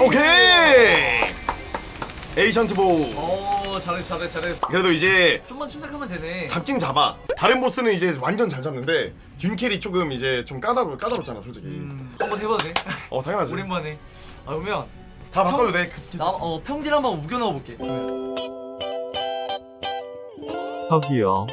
오케이. 에이션트 보. 어 잘해 잘해 잘해. 그래도 이제 좀만 침착하면 되네. 잡긴 잡아. 다른 보스는 이제 완전 잘 잡는데 균캐리 조금 이제 좀 까다로 까다롭잖아 솔직히. 음 한번 해봐도 돼? 어 당연하지. 오랜만에. 아 그러면 다 바꿔도 돼 그- 나어 평딜 한번 우겨 넣어볼게. 저기요.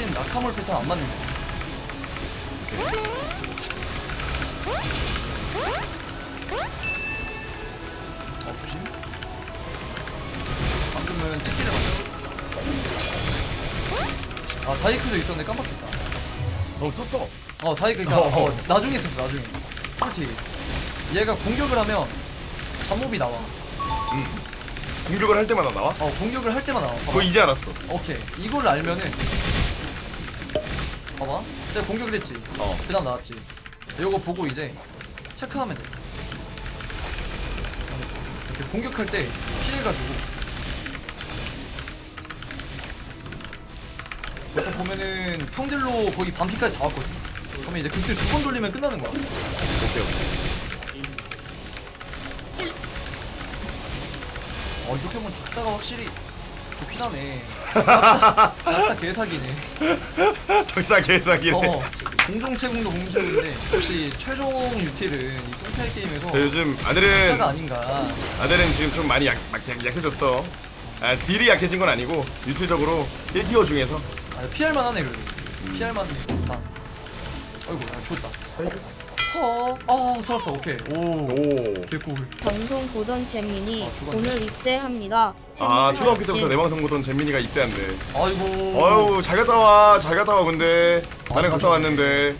떨어진 낙하물 패턴 안 맞는 거. 어, 조심. 방금은 찍기를 맞았어. 아, 다이크도 있었네. 깜빡했다. 너 썼어 어, 다이크, 그니까, 어, 나중에 있었어, 나중에. 솔직히. 얘가 공격을 하면 잠몹이 나와. 공격을 할 때마다 나와? 어, 공격을 할 때만 나와. 봐봐. 그거 이제 알았어 오케이 이걸 알면은 봐봐. 제가 공격을 했지. 어. 그 다음 나왔지. 이거 보고 이제 체크하면 돼. 이렇게 공격할 때 피해가지고. 그래서 보면은 평딜로 거의 반피까지 다 왔거든. 그러면 이제 극딜 두 번 돌리면 끝나는 거야. 오케이 오케이. 어 이렇게 보면 닥사가 확실히 하네 닥사 개사기네 덕사 개사기네 어, 공동 채공도 공동 채공인데 역시 최종 유틸은 이 똥탈 게임에서 저 요즘 아들은 가 아닌가. 아들은 지금 좀 많이 약, 약, 약, 약해졌어 아 딜이 약해진 건 아니고 유틸적으로 1티어 중에서 아, 피할 만하네 그래도. 피할 만해. 다. 아이고, 야, 좋다. 허, 아, 살았어. 오케이. 오, 오 개꿀. 방송 보던 재민이 아, 죽었네. 오늘 입대합니다. 아 초등학교 때부터 내 방송 보던 재민이가 입대한대 아이고. 어휴 잘 갔다 와 잘 갔다 와 근데 나는 갔다 왔는데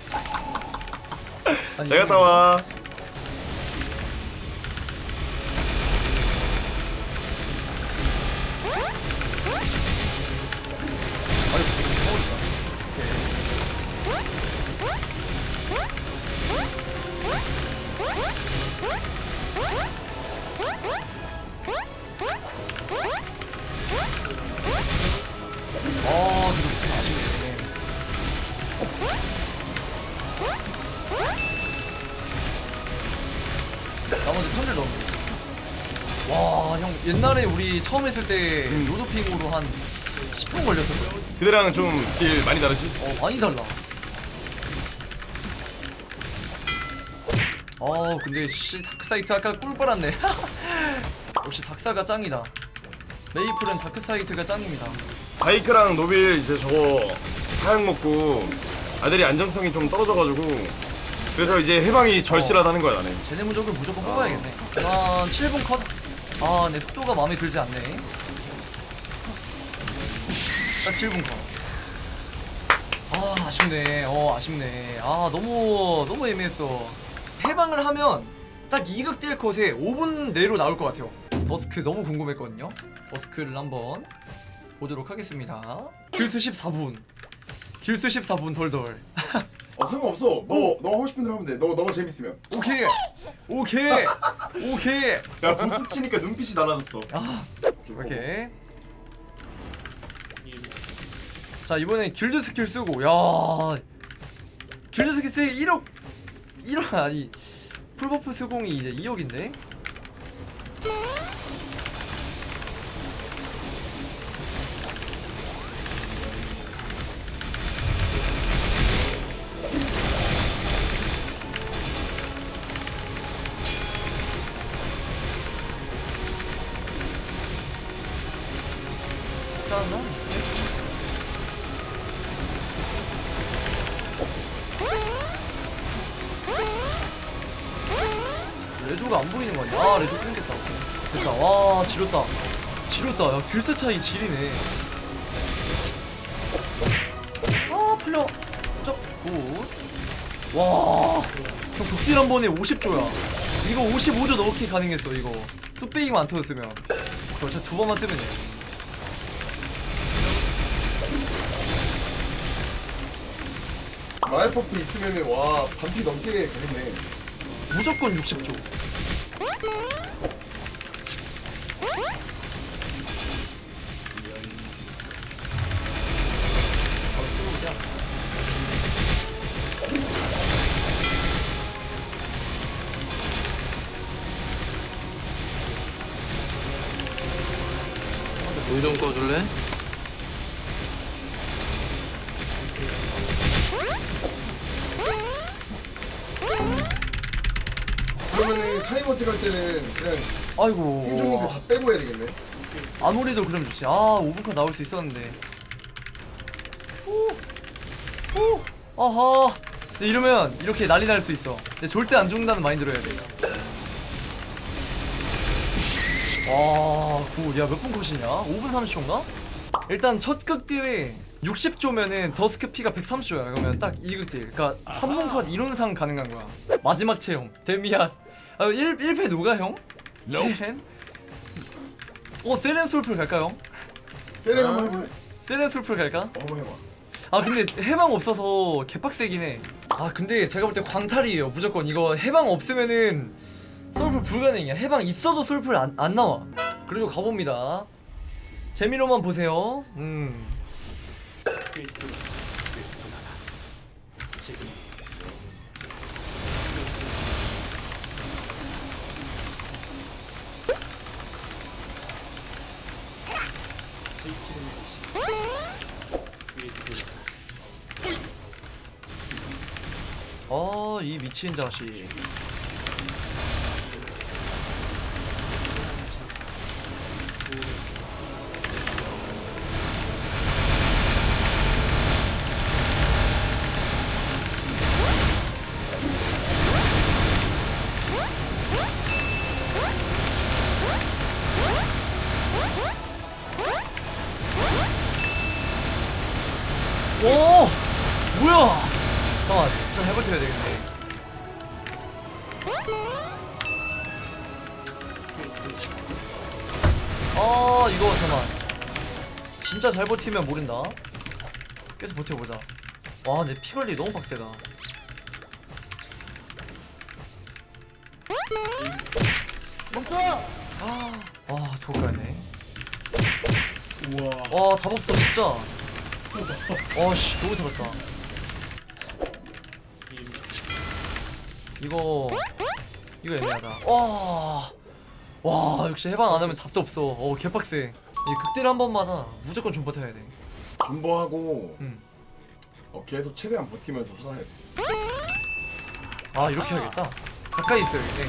아니, 잘 갔다 와 옛날에 우리 처음 했을 때 로드핑으로 한 10분 걸렸었거든. 그대랑은 좀딜 많이 다르지? 어, 많이 달라. 어, 근데 씨, 다크사이트 아까 꿀 빨았네. 역시 닥사가 짱이다. 메이플은 다크사이트가 짱입니다. 바이크랑 노빌 이제 저거 하약 먹고 아들이 안정성이 좀 떨어져가지고 그래서 이제 해방이 절실하다는 거야 나는 제네 무적을 무조건 뽑아야겠네. 한 7분 컷. 아, 내 속도가 마음에 들지 않네. 딱 7분 컷. 아, 아쉽네. 어, 아쉽네. 아, 너무 너무 애매했어. 해방을 하면 딱 이극 딜 컷에 5분 내로 나올 것 같아요. 버스크 너무 궁금했거든요. 버스크를 한번 보도록 하겠습니다. 길수 14분. 길수 14분 덜덜. 어 상관없어 너 너 하고 싶은 대로 하면 돼 너 너가 재밌으면 오케이. 오케이. 오케이. 야 보스 치니까 눈빛이 달라졌어 아, 오케이. 자 이번에 길드 스킬 쓰고 야 길드 스킬 쓰 1억 1억 아니 풀버프 수공이 이제 2억인데 싸웠나? 레조가 안 보이는 거 아니야? 아 레조 끊겼다 됐다 와 지렸다 지렸다 야 길세 차이 지리네 아 풀려 쩍굿 와, 형 극딜 한 번에 50조야. 이거 55조 넣기 가능했어 이거. 뚝배기만 안 터졌으면. 그렇죠 두 번만 쓰면 돼. 마이퍼프 있으면은 와 반피 넘게 되겠네 무조건 60조. 물좀 꺼줄래? 타이머 뛸할 때는 그냥 아이고. 행정님들 다 빼고 해야 되겠네 아무래도 그럼 좋지. 아, 5분컷 나올 수 있었는데. 오, 오, 아하. 근데 이러면 이렇게 난리 날 수 있어. 근데 절대 안 죽는다는 마인드로 해야 돼. 와, 굿. 야, 몇 분 컷이냐? 5분 30초인가? 일단 첫 극딜에 60조면은 더스크 피가 130조야. 그러면 딱 2극딜. 그러니까 3분 컷 이론상 가능한 거야. 마지막 체험. 데미안. 아, 1, 1패 누가 형? 세렌? 어, 세렌 솔플 갈까요? 세레 한번 해볼래? 세렌 솔플 갈까? 어, 한번 해봐 아 근데 해방 없어서 개빡세긴 해. 아 근데 제가 볼 때 광탈이에요. 무조건 이거 해방 없으면은 솔플 불가능이야. 해방 있어도 솔플 안, 안 나와. 그리고 가봅니다. 재미로만 보세요. 음. 아, 이 미친 자식. 진짜 잘 버텨야 되겠네. 아, 이거 잠깐만. 진짜 잘 버티면 모른다. 계속 버텨보자. 와, 내피 관리 너무 빡세다. 멈춰! 아, 와, 좋을까네. 우와 와, 답 없어, 진짜. 와, 씨, 너무 살았다. 이거, 이거 애매하다. 와, 와, 역시 해방 안 하면 답도 없어. 어, 개빡세. 이 극딜 한 번마다 무조건 좀 버텨야 돼. 존버하고 음. 어, 계속 최대한 버티면서 살아야 돼 아, 이렇게 해야겠다. 가까이 있어야겠네.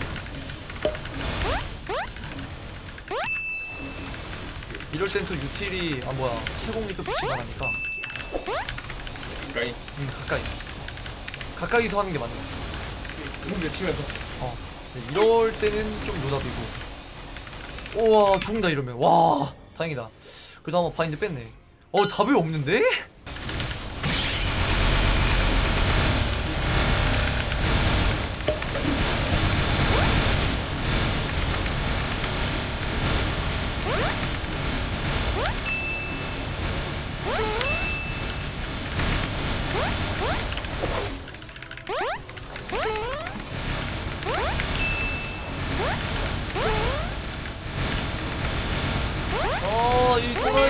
이럴 땐 또 유틸이, 아, 뭐야, 채공리도 빛이 나가니까. 가까이 음, 가까이. 가까이서 하는 게 맞는 거 같아. 음 외치면서 어. 네, 이럴 때는 좀 노답이고. 우와, 죽는다 이러면. 와, 다행이다. 그래도 한번 바인드 뺐네. 어, 답이 없는데?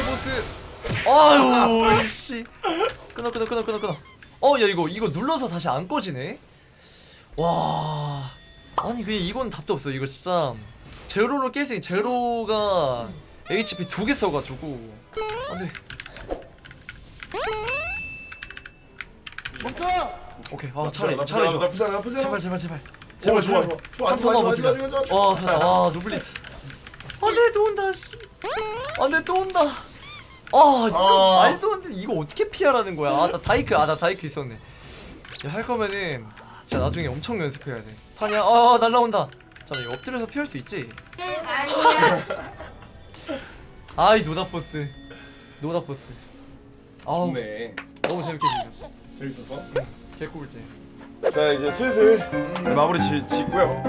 이 또라이 보스. 아유, 씨. 끊어, 끊어, 끊어, 끊어, 끊어. 어, 야, 이거, 이거 눌러서 다시 안 꺼지네? 와. 아니, 그게 이건 답도 없어. 이거 진짜. 제로로 깼으니 제로가 HP 두 개 써가지고. 안 돼. 오케이, 아, 차라리, 나쁘지 차라리 않아, 좋아. 나쁘지 않아 나쁘지 않아 제발, 제발, 제발. 오, 제발, 좋아. 좋아 좋아 한 좋아 좋아 버티자. 좋아 좋아 좋아 와. 와, 노블리티. 안돼 또 온다 씨. 안돼 또 온다. 아 이거 아. 말도 안 되는 이거 어떻게 피하라는 거야? 아나 다이크 아나 다이크 있었네. 할 거면은 진짜 나중에 엄청 연습해야 돼. 타냐? 아, 아 날라온다. 잠깐 엎드려서 피할 수 있지? 아이 노다포스. 노다포스. 아우 좋네. 너무 재밌게 즐겼어. 재밌어서. 개꿀지 자 이제 슬슬 마무리 지, 짓고요.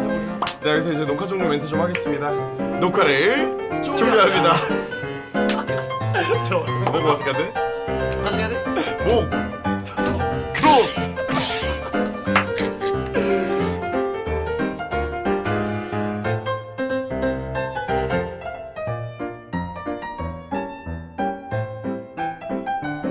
네 여기서 이제 녹화 종료 멘트 좀 하겠습니다. 녹화를 종료합니다. 저 뭐가 어색한데? 다시 해야 돼? 목 크로스